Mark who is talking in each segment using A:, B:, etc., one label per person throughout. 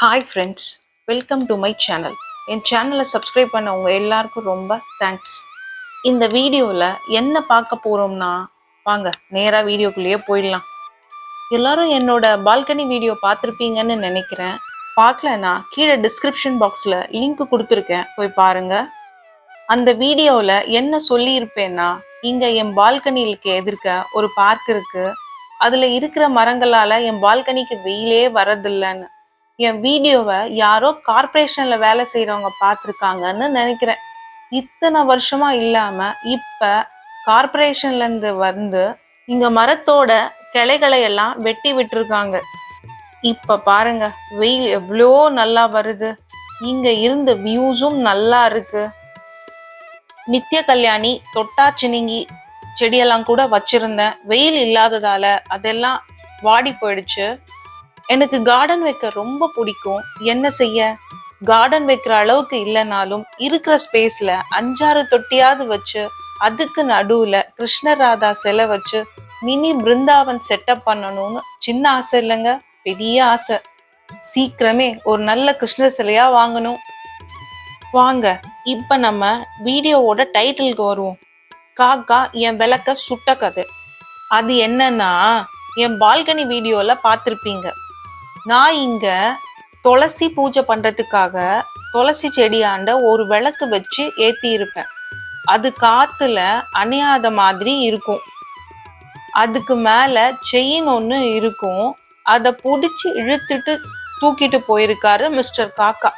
A: Hi friends welcome to my channel என் சேனலை subscribe பண்ண உங்கள் எல்லாருக்கும் ரொம்ப தேங்க்ஸ் இந்த வீடியோவில் என்ன பார்க்க போகிறோம்னா வாங்க நேராக வீடியோக்குள்ளேயே போயிடலாம். எல்லாரும் என்னோட பால்கனி வீடியோ பார்த்துருப்பீங்கன்னு நினைக்கிறேன். பார்க்கலனா கீழே டிஸ்கிரிப்ஷன் பாக்ஸில் லிங்க் கொடுத்துருக்கேன். போய் பாருங்கள் அந்த வீடியோவில் என்ன சொல்லியிருப்பேன்னா இங்கே என் பால்கனியிலுக்கு எதிர்க்க ஒரு பார்க் இருக்குது அதில் இருக்கிற மரங்களால் என் பால்கனிக்கு வெயிலே வரதில்லைன்னு என் வீடியோவை யாரோ கார்பரேஷன்ல வேலை செய்யறவங்க பார்த்துருக்காங்கன்னு நினைக்கிறேன். இத்தனை வருஷமா இல்லாம இப்ப கார்பரேஷன்ல இருந்து வந்து இங்க மரத்தோட கிளைகளை எல்லாம் வெட்டி விட்டுருக்காங்க. இப்ப பாருங்க வெயில் எவ்வளோ நல்லா வருது. இங்க இருந்த வியூஸும் நல்லா இருக்கு. நித்திய கல்யாணி தொட்டா சினிங்கி செடியெல்லாம் கூட வச்சிருந்தேன். வெயில் இல்லாததால அதெல்லாம் வாடி போயிடுச்சு. எனக்கு கார்டன் வைக்க ரொம்ப பிடிக்கும். என்ன செய்ய? கார்டன் வைக்கிற அளவுக்கு இல்லைனாலும் இருக்கிற ஸ்பேஸ்ல அஞ்சாறு தொட்டியாவது வச்சு அதுக்கு நடுவுல கிருஷ்ணராதா சிலை வச்சு மினி பிருந்தாவன் செட்டப் பண்ணணும்னு சின்ன ஆசை இல்லைங்க. பெரிய ஆசை. சீக்கிரமே ஒரு நல்ல கிருஷ்ணர் சிலையா வாங்கணும். வாங்க இப்ப நம்ம வீடியோவோட டைட்டிலுக்கு வருவோம். காக்கா என் விளக்க சுட்ட கதை. அது என்னன்னா என் பால்கனி வீடியோல பார்த்துருப்பீங்க. நான் இங்க துளசி பூஜை பண்றதுக்காக துளசி செடியாண்ட ஒரு விளக்கு வச்சு ஏத்தி இருப்பேன் அது காத்துல அணையாத மாதிரி இருக்கும். அதுக்கு மேல செயின் ஒன்று இருக்கும். அதை பிடிச்சி இழுத்துட்டு தூக்கிட்டு போயிருக்காரு மிஸ்டர் காக்கா.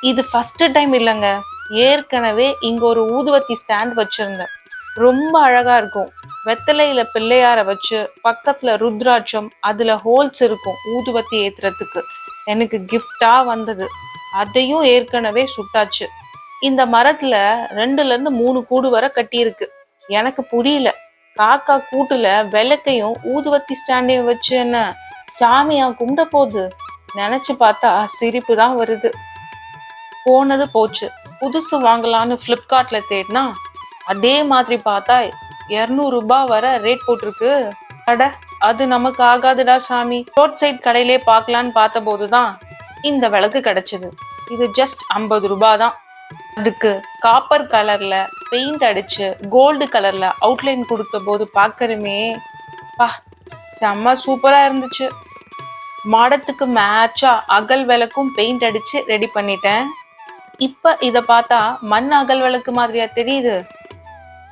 A: இது ஃபர்ஸ்ட் டைம் இல்லைங்க. ஏற்கனவே இங்க ஒரு ஊதுவத்தி ஸ்டாண்ட் வச்சிருந்தேன். ரொம்ப அழகா இருக்கும். வெத்தலையில பிள்ளையார வச்சு பக்கத்துல ருத்ராட்சம் அதுல ஹோல்ஸ் இருக்கும் ஊதுவத்தி ஏத்துறதுக்கு. எனக்கு கிஃப்டா வந்தது. அதையும் ஏற்கனவே சுட்டாச்சு. இந்த மரத்துல ரெண்டுல இருந்து மூணு கூடு வரை கட்டியிருக்கு. எனக்கு புரியல. காக்கா கூட்டுல விளக்கையும் ஊதுவத்தி ஸ்டாண்டையும் வச்சு என்ன சாமியா கும்பிட போகுது? நினைச்சு பார்த்தா சிரிப்பு தான் வருது. போனது போச்சு. புதுசு வாங்கலான்னு ஃப்ளிப்கார்ட்ல தேடினா அதே மாதிரி பார்த்தா இரநூறுபா வர ரேட் போட்டிருக்கு. அட அது நமக்கு ஆகாதுடா சாமி. ரோட் சைட் கடையிலே பார்க்கலான்னு பார்த்தபோது தான் இந்த விளக்கு கிடைச்சது. இது ஜஸ்ட் ஐம்பது ரூபா தான் அதுக்கு காப்பர் கலர்ல பெயிண்ட் அடிச்சு கோல்டு கலர்ல அவுட்லைன் கொடுத்த போது பார்க்கறமே பா செம்ம சூப்பரா இருந்துச்சு. மாடத்துக்கு மேட்சா அகல் விளக்கும் பெயிண்ட் அடிச்சு ரெடி பண்ணிட்டேன். இப்ப இதை பார்த்தா மண் அகல் விளக்கு மாதிரியா தெரியுது.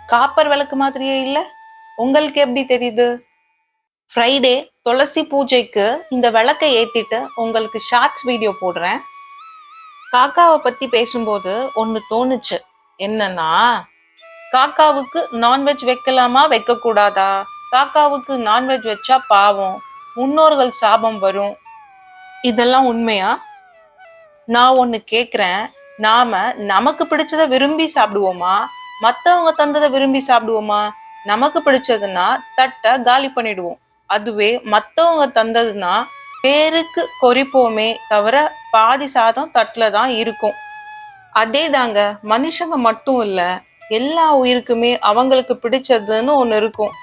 A: காப்பர் விளக்கு மாதிரியே இல்லை? உங்களுக்கு எப்படி தெரியுது? ஃப்ரைடே துளசி பூஜைக்கு இந்த விளக்கை ஏற்றிட்டு உங்களுக்கு ஷார்ட்ஸ் வீடியோ போடுறேன். காக்காவை பற்றி பேசும்போது ஒன்று தோணுச்சு. என்னன்னா காக்காவுக்கு நான்வெஜ் வைக்கலாமா வைக்கக்கூடாதா? காக்காவுக்கு நான்வெஜ் வச்சா பாவம். முன்னோர்கள் சாபம் வரும். இதெல்லாம் உண்மையா? நான் ஒன்று கேட்குறேன் நாம நமக்கு பிடிச்சத விரும்பி சாப்பிடுவோமா? மற்றவங்க தந்ததை விரும்பி சாப்பிடுவோமா? நமக்கு பிடிச்சதுன்னா தட்டை காலி பண்ணிடுவோம். அதுவே மற்றவங்க தந்ததுன்னா பேருக்கு கொறிப்போமே தவிர பாதி சாதம் தட்டில் தான் இருக்கும். அதே தாங்க மனுஷங்க மட்டும் இல்லை எல்லா உயிருக்குமே அவங்களுக்கு பிடிச்சதுன்னு ஒன்று இருக்கும்.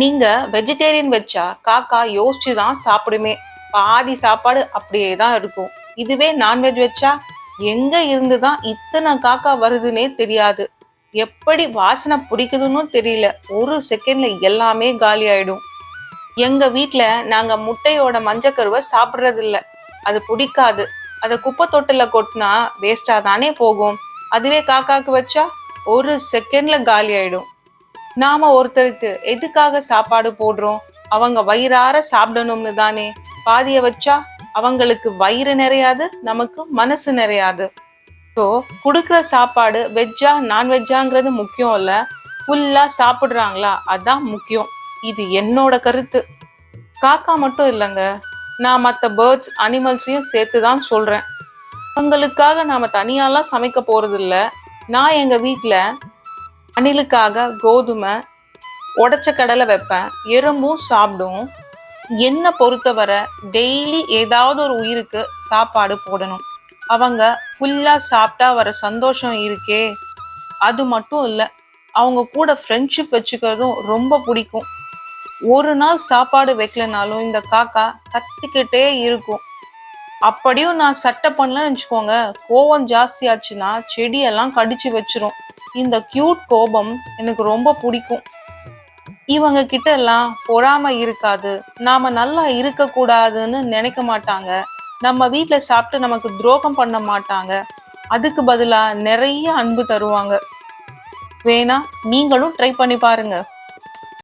A: நீங்க வெஜிடேரியன் வச்சா காக்கா யோசிச்சு தான் சாப்பிடுமே. பாதி சாப்பாடு அப்படியே தான் இருக்கும். இதுவே நான்வெஜ் வச்சா எங்க இருந்து தான் இத்தனை காக்கா வருதுன்னே தெரியாது. எப்படி வாசனை பிடிக்குதுன்னு தெரியல. ஒரு செகண்ட்ல எல்லாமே காலி ஆயிடும். எங்க வீட்டுல நாங்க முட்டையோட மஞ்சக்கருவை சாப்பிட்றது இல்ல அது பிடிக்காது. அதை குப்பை தொட்டில கொட்டினா வேஸ்டா தானே போகும். அதுவே காக்காக்கு வச்சா ஒரு செகண்ட்ல காலி ஆயிடும். நாம ஒருத்தருக்கு எதுக்காக சாப்பாடு போடுறோம்? அவங்க வயிறார சாப்பிடணும்னு தானே. பாதிய வச்சா அவங்களுக்கு வயிறு நிறையாது நமக்கு மனசு நிறையாது. ஸோ கொடுக்குற சாப்பாடு வெஜ்ஜா நான்வெஜ்ஜாங்கிறது முக்கியம் இல்லை. ஃபுல்லாக சாப்பிட்றாங்களா? அதான் முக்கியம். இது என்னோட கருத்து. காக்கா மட்டும் இல்லைங்க. நான் மற்ற பேர்ட்ஸ் அனிமல்ஸையும் சேர்த்து தான் சொல்கிறேன் அவங்களுக்காக நாம் தனியாலாம் சமைக்க போகிறதில்ல நான் எங்கள் வீட்டில் அணிலுக்காக கோதுமை உடச்ச கடலை வைப்பேன். எறும்பும் சாப்பிடும். என்னை பொறுத்தவரை டெய்லி ஏதாவது ஒரு உயிருக்கு சாப்பாடு போடணும். அவங்க ஃபுல்லாக சாப்பிட்டா வர சந்தோஷம் இருக்கே. அது மட்டும் இல்லை அவங்க கூட ஃப்ரெண்ட்ஷிப் வச்சுக்கிறதும் ரொம்ப பிடிக்கும். ஒரு நாள் சாப்பாடு வைக்கலனாலும் இந்த காக்கா கத்திக்கிட்டே இருக்கும். அப்படியும் நான் சட்டை பண்ணலன்னு வச்சுக்கோங்க கோவம் ஜாஸ்தியாச்சுன்னா செடியெல்லாம் கடிச்சு வச்சிரும். இந்த கியூட் கோபம் எனக்கு ரொம்ப பிடிக்கும். இவங்க கிட்ட எல்லாம் பொறாமை இருக்காது. நாம நல்லா இருக்க கூடாதுன்னு நினைக்க மாட்டாங்க. நம்ம வீட்ல சாப்பிட்டு நமக்கு துரோகம் பண்ண மாட்டாங்க. அதுக்கு பதிலா நிறைய அன்பு தருவாங்க. வேணா நீங்களும் ட்ரை பண்ணி பாருங்க.